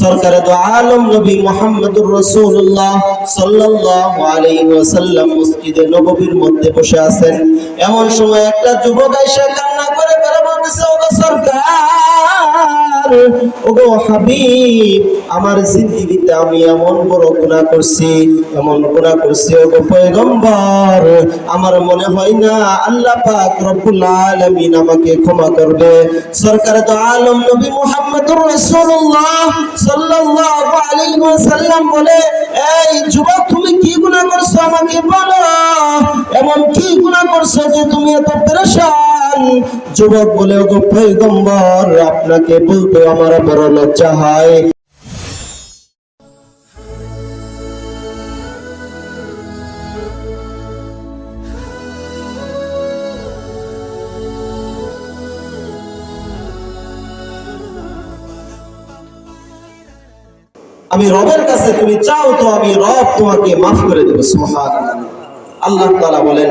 সরকারে তো আলম নবী মোহাম্মদুর রসুল্লাহ সাল্লাল্লাহু আলাইহি ওয়াসাল্লাম মসজিদে নববীর মধ্যে বসে আছেন। এমন সময় একটা যুবক এসে কান্না করে করে সরকার আমার জিন্দেগিতে আমি এমন বড় গুনাহ করছি, এমন গুনাহ করছি, ওগো পয়গম্বর। আমার মনে হয় না, আল্লাহ পাক রব্বুল আলামিন আমাকে ক্ষমা করবে। সরকার তো আলম নবী মুহাম্মদুর রাসূলুল্লাহ সাল্লাল্লাহু আলাইহি ওয়াসাল্লাম বলে, এই যুবক, তুমি কি গুনাহ করছ আমাকে বলো? এমন কি গুনাহ করছ যে তুমি এত পেরেশান? যুবক বলে, ওগো পয়গম্বর, আপনাকে বলতে আমার বড় লজ্জা হয়? আমি রবের কাছে তুমি চাও তো আমি রব তোমাকে মাফ করে দেব সুবহান আল্লাহ বলেন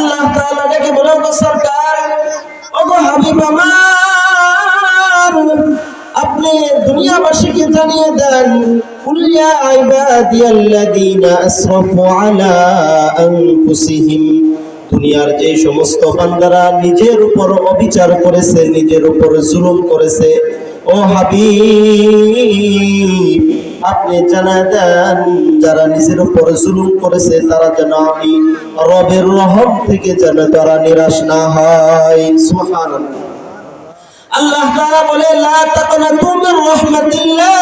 আল্লাহ তাআলা ডেকে বলে, ওগো সরকার, ওগো হাবিব আমার, আপনি দুনিয়াবাসীকে জানিয়ে দেন, কুল ইয়া ইবাদিয়াল্লাযীনা আসরাফু আলা আনফুসিহিম, দুনিয়ার যে সমস্ত বান্দারা নিজের উপর অবিচার করেছে, নিজের উপর জুলুম করেছে, ও হাবিব আপনি জানা দেন, যারা নিজের উপরে জুলুম করেছে, তারা যেন আমি রবের রহম থেকে যেন তারা নিরাশ না হয়। সুবহানাল্লাহ। আল্লাহ তাআলা বলে, লা তাকনাতু মির রাহমাতিল্লাহ।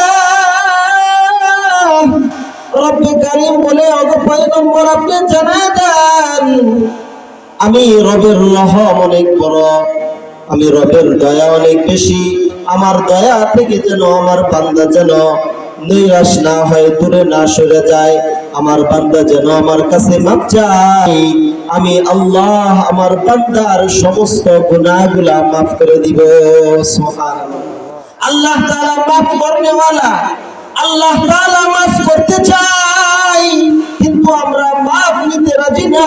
রব্বে কারীম বলে, ওগো পয়গম্বর, আপনি জানা দেন, আমি রবের রহম অনেক বড়, আমি রবের দয়া অনেক বেশি, আমার দয়া থেকে যেন আমার বান্দা যেন নৈরাশ না হয়, দূরে না সরে যায়। আমার বান্দা যেন আমার কাছে মাপ চায়। আমি আল্লাহ আমার বান্দার সমস্ত গুনাহগুলা মাফ করে দিব। আল্লাহ তাআলা মাফ করনে ওয়ালা আল্লাহ তাআলা মাফ করতে চাই কিন্তু আমরা মাফ নিতে রাজি না।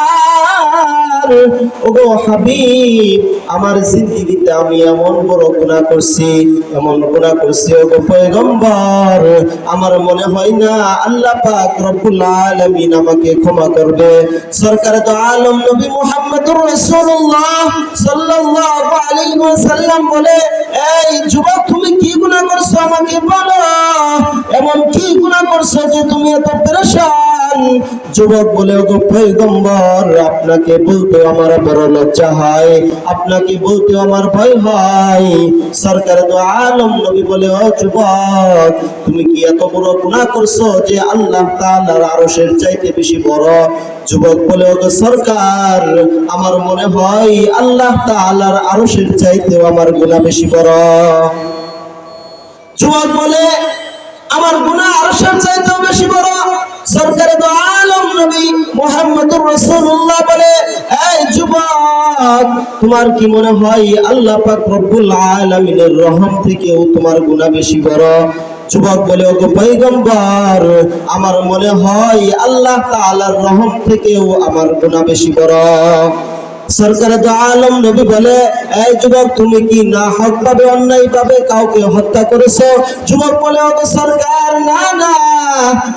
ওগো হাবিব, আমার জিন্দেগিতে আমি এমন বড় গুনাহ করছি, এমন গুনাহ করছি, ওগো পয়গম্বর, আমার মনে হয় না আল্লাহ পাক রব্বুল আলামিন আমাকে ক্ষমা করবে। সরকার তো আলম নবী মুহাম্মদুর রাসূলুল্লাহ সাল্লাল্লাহু আলাইহি ওয়াসাল্লাম বলে, এই যুবক, তুমি কি গুনাহ করছ আমাকে বলো? এমন কি গুনাহ করছ যে তুমি এত পেরেশান? যুবক বলে, ওগো পয়গম্বর, আপনাকে বলতে আমার বড় লজ্জা হয়। আপনাকে বলতে আমার ভয় হয়। সরকার তো আলম নবী বলে, ও যুবক, তুমি কি এত বড় গুনাহ করছ যে আল্লাহ তাআলার আরশের চাইতে বেশি বড়? যুবক বলে, ওগো সরকার, আমার মনে হয় আল্লাহ তাআলার আরশের চাইতেও আমার গুণা বেশি বড়। যুবক বলে, আমার গুনাহ আরশের চাইতেও বেশি বড়? সরকারে তো আলম নবী মোহাম্মদুর রাসূলুল্লাহ বলে, এই যুবক, তোমার কি মনে হয় আল্লাহ পাক রব্বুল আলামিনের রহম থেকেও তোমার গুনাহ বেশি বড়? যুবক বলে, ওগো পয়গম্বর, আমার মনে হয় আল্লাহ তাআলার রহম থেকেও আমার গুনাহ বেশি বড়। সরকারে আলম নবী বলে, এই যুবক, তুমি কি না হক অন্যায় কাউকে হত্যা করেছ? যুবক বলে সরকার, না না,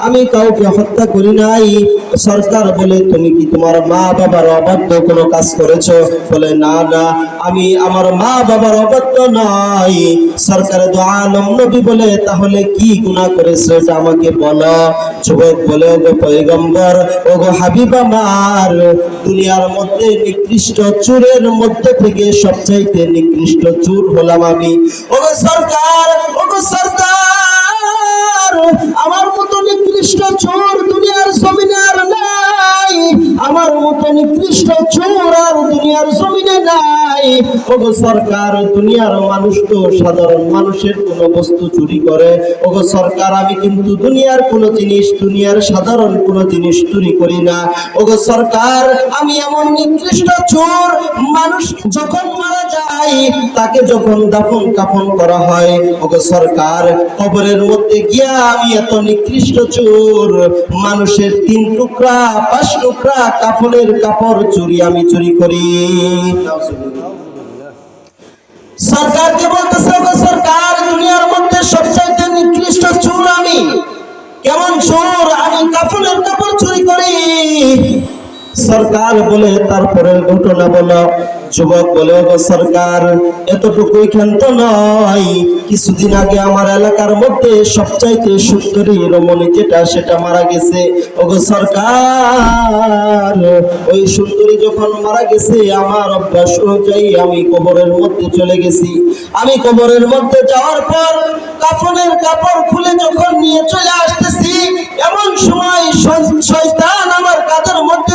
আমি কাউকে হত্যা করি নাই। সরকার বলে, তুমি কি তোমার মা বাবার অবাধ্য কোনো কাজ করেছ? বলে, না না, আমি আমার মা বাবার অবাধ্য নয় সরকার আলম নবী বলে, তাহলে কি গুনাহ করেছ এটা আমাকে বলো? যুবক বলে, ওগো পয়গম্বর, ওগো হাবিব আমার, দুনিয়ার মধ্যে নিকৃষ্ট চুরের মধ্যে থেকে সবচাইতে নিকৃষ্ট চুর হলাম আমি। ওগো সরকার ওগো সরকার, আমার মতো নিকৃষ্ট চোর দুনিয়ার জমিনে নাই। আমার মতো নিকৃষ্ট চোর সরকার, দুনিয়ার মানুষ তো সাধারণ মানুষের বস্তু চুরি করে। ওগো সরকার, আমি কিন্তু দুনিয়ার জিনিস, দুনিয়ার সাধারণ জিনিস চুরি করি না। ওগো সরকার, আমি এমন চোর, মানুষ যখন মারা যায়, তাকে যখন দাফন কাফন করা হয়, ওগো সরকার, কবরের মধ্যে গিয়া আমি এত নিকৃষ্ট চোর, মানুষের তিন টুকরা, পাঁচ টুকরা কাফনের কাপড় চুরি আমি চুরি করি। সরকারকে বলতেছে সরকার দুনিয়ার মধ্যে সবচাইতে নিকৃষ্ট চোর আমি। কেমন চোর? আমি কাফনের কাপড় সরকার বলে তারপরের ঘটনা বলো, যুবক বলে, ওগো সরকার এতটুকুই ক্ষান্ত নয়। কিছুদিন আগে আমার এলাকার মধ্যে সবচাইতে সুন্দরী রমণী যেটা, সেটা মারা গেছে। ওগো সরকার, ওই সুন্দরী যখন মারা গেছে, আমার অভ্যাস অনুযায়ী আমি কবরের মধ্যে চলে গেছি। আমি কবরের মধ্যে যাওয়ার পর কাফনের কাপড় খুলে যখন নিয়ে চলে আসতেছি, এমন সময় শয়- শয়তান আমার কাদের মধ্যে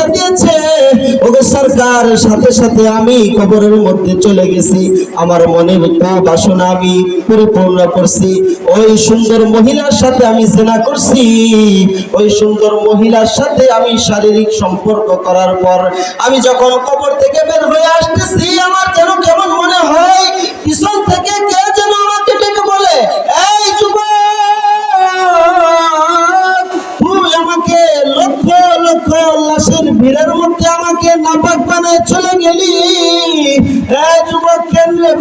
সরকার, সাথে সাথে আমি কবরের মধ্যে চলে গেছি। আমার মনের বাসনা আমি পরিপূর্ণ করছি। ওই সুন্দর মহিলার সাথে আমি জেনা করছি। ওই সুন্দর মহিলার সাথে আমি শারীরিক সম্পর্ক করার পর আমি যখন কবর থেকে বের হয়ে আসতেছি, আমার যেন কেমন মনে হয়, পিছন থেকে কে গেলি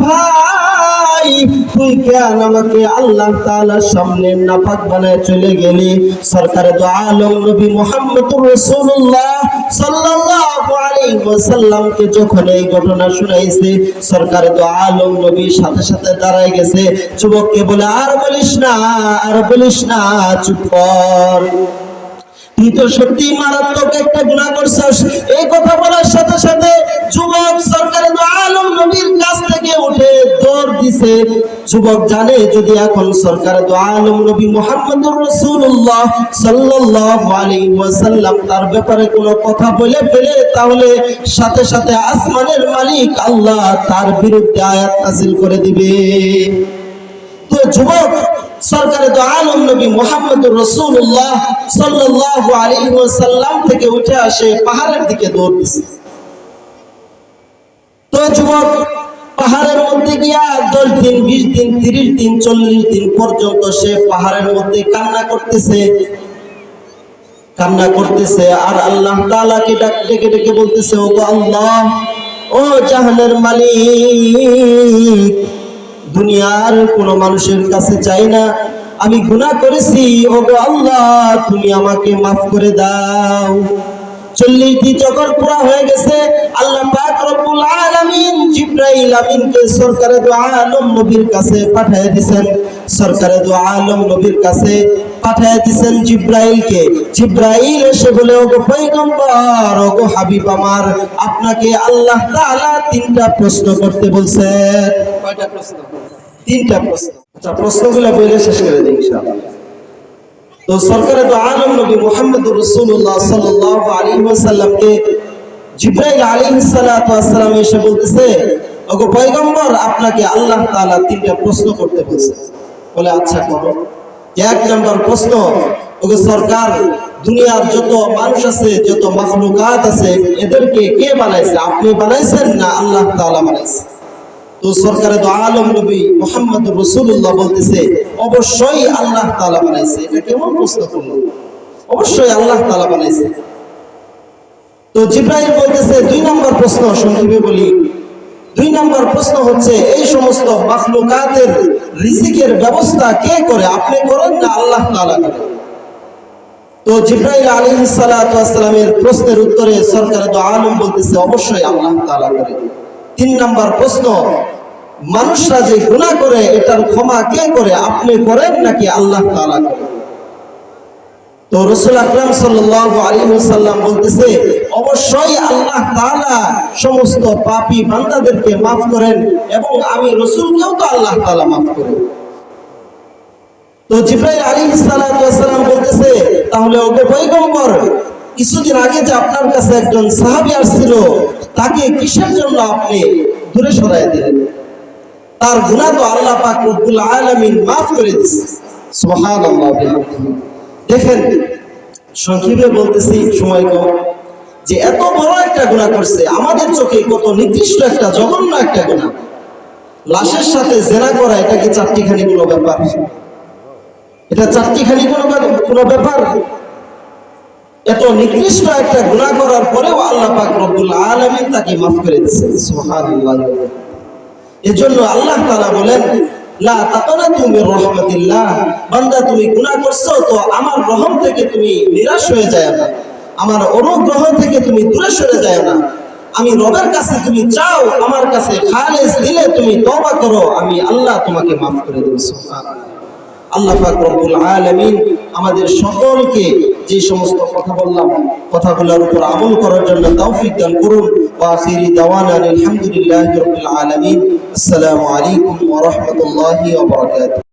ভাই? তুই কেন আমাকে আল্লাহ তাআলার সামনে নাপাক বানায় চলে গেলি? সরকারে তো আলম নবী মুহাম্মদুর রাসূলুল্লাহ সাল্লাল্লাহু যখন এই ঘটনা শুনাইছে, সরকারে তো আলম নবী সাথে সাথে দাঁড়ায় গেছে। যুবককে বলে, আর বলিস না, আর বলিস না, চুপ কর। এই কথা বলার সাথে সাথে যুবক সরকারের কাছ থেকে উঠে যুবক জানে যদি এখন আলম নবী ওয়াসাল্লাম তার ব্যাপারে কোনো কথা বলে ফেলে, তাহলে সাথে সাথে আসমানের মালিক আল্লাহ তার বিরুদ্ধে আয়াত নাযিল করে দিবে। তো যুবক সরকারে তো আলম নবী মোহাম্মদুর রসুল্লাহ সাল্লাল্লাহু আলাইহি থেকে উঠে আসে পাহাড়ের দিকে দৌড় দিছে তো যুবক, পাহাড়ের মধ্যে গিয়া দশ দিন, বিশ দিন, তিরিশ দিন, চল্লিশ দিন পর্যন্ত সে পাহাড়ের মধ্যে কান্না করতেছে। কান্না করতেছে আর আল্লাহ তাআলাকে ডাক, ডেকে ডেকে বলতেছে, ও গো আল্লাহ, ও জাহানের মালিক দুনিয়ার কোনো মানুষের কাছে চাই না। আমি গুনাহ করেছি ও গো আল্লাহ, তুমি আমাকে মাফ করে দাও। আলম নবীর কাছে এসে বলে, ওগো ওগো হাবিব আমার, আপনাকে আল্লাহ তিনটা প্রশ্ন করতে বলছেন। কয়টা প্রশ্ন? তিনটা প্রশ্ন। আচ্ছা প্রশ্নগুলো বলে শেষ করে দিই তো সরকারে তো আলম নবী মুহাম্মদুর রাসূলুল্লাহ সাল্লাল্লাহু আলাইহি ওয়াসাল্লামকে জিব্রাইল আলাইহিস সালাতু এসে বলতেছে, ওগো পয়গম্বর, আপনাকে আল্লাহ তাআলা তিনটা প্রশ্ন করতে বলছে। বলে আচ্ছা করো। এক নম্বর প্রশ্ন ওকে সরকার, দুনিয়ার যত মানুষ আছে, যত মাখলুকাত আছে, এদেরকে কে বানাইছে? আপনি বানাইছেন না আল্লাহ তাআলা বানাইছে? তো সরকারে তো আলম নবী মোহাম্মদ রসুল্লাহ বলতেছে, অবশ্যই আল্লাহ তাআলা বানাইছে। এটা কেমন প্রশ্ন অবশ্যই আল্লাহ তাআলা বানাইছে। তো জিব্রাইল বলতেছে, দুই নম্বর প্রশ্ন সংক্ষেপে বলি। দুই নম্বর প্রশ্ন হচ্ছে, এই সমস্ত মাখলুকাতের রিজিকের ব্যবস্থা কে করে? আপনি করেন না আল্লাহ তাআলা করেন? তো জিব্রাইল সালাতু ওয়াসসালামের প্রশ্নের উত্তরে সরকার আলম বলতেছে, অবশ্যই আল্লাহ তাআলা করে তিন নম্বর প্রশ্ন, মানুষরা যে গুনাহ করে, এটার ক্ষমা কে করে? আপনি করেন নাকি আল্লাহ তাআলা করেন? তো রসুল আকরাম আলাইহি ওয়াসাল্লাম বলতেছে, অবশ্যই আল্লাহ তাআলা সমস্ত পাপী বান্দাদেরকে মাফ করেন এবং আমি রসুলকেও তো আল্লাহ তাআলা মাফ করেন তো আলাইহিস সালাতু ওয়াসসালাম বলতেছে, তাহলে ওগো পয়গম্বর কিছুদিন আগে যে আপনার কাছে একজন সাহাবী আসছিল, তাকে কিসের জন্য আপনি দূরে সরাই দিলেন? তার গুনাহ তো আল্লাহ পাক রব্বুল আলামিন maaf করে দিচ্ছে দেখেন, সংক্ষেপে বলতেছি, সময় কম। যে এত বড় একটা গুণা করছে, আমাদের চোখে কত নির্দিষ্ট একটা, জঘন্য একটা গুণা লাশের সাথে জেনা করা, এটা কি চারটিখানি কোনো ব্যাপার? এটা চারটিখানি কোনো কোনো ব্যাপার? এত নিকৃষ্ট একটা গুণা করার পরেও আল্লাহ পাক রব্বুল আলামিন তাকে মাফ করে দিয়েছেন। সুবহানাল্লাহ। এজন্য আল্লাহ তাআলা বলেন, লা তাকানাতু মির রাহমাতিল্লাহ। বান্দা, তুমি গুনাহ করছ, তো আমার রহম থেকে তুমি নিরাশ হয়ে যায় না। আমার অনুগ্রহ থেকে তুমি যায় না। আমি রবের কাছে তুমি চাও, আমার কাছে খালেস দিলে তুমি তওবা করো, আমি আল্লাহ তোমাকে মাফ করে দেব। আল্লাহ আমাদের সকলকে যে সমস্ত কথা বললাম, কথাগুলোর উপর আমল করার জন্য তৌফিক দান করুন। ওয়াসিরি দাওয়ান আলহামদুলিল্লাহ রবিল আলমিন। আসসালামু আলাইকুম ওয়া রাহমাতুল্লাহি ওয়া বারাকাতুহু।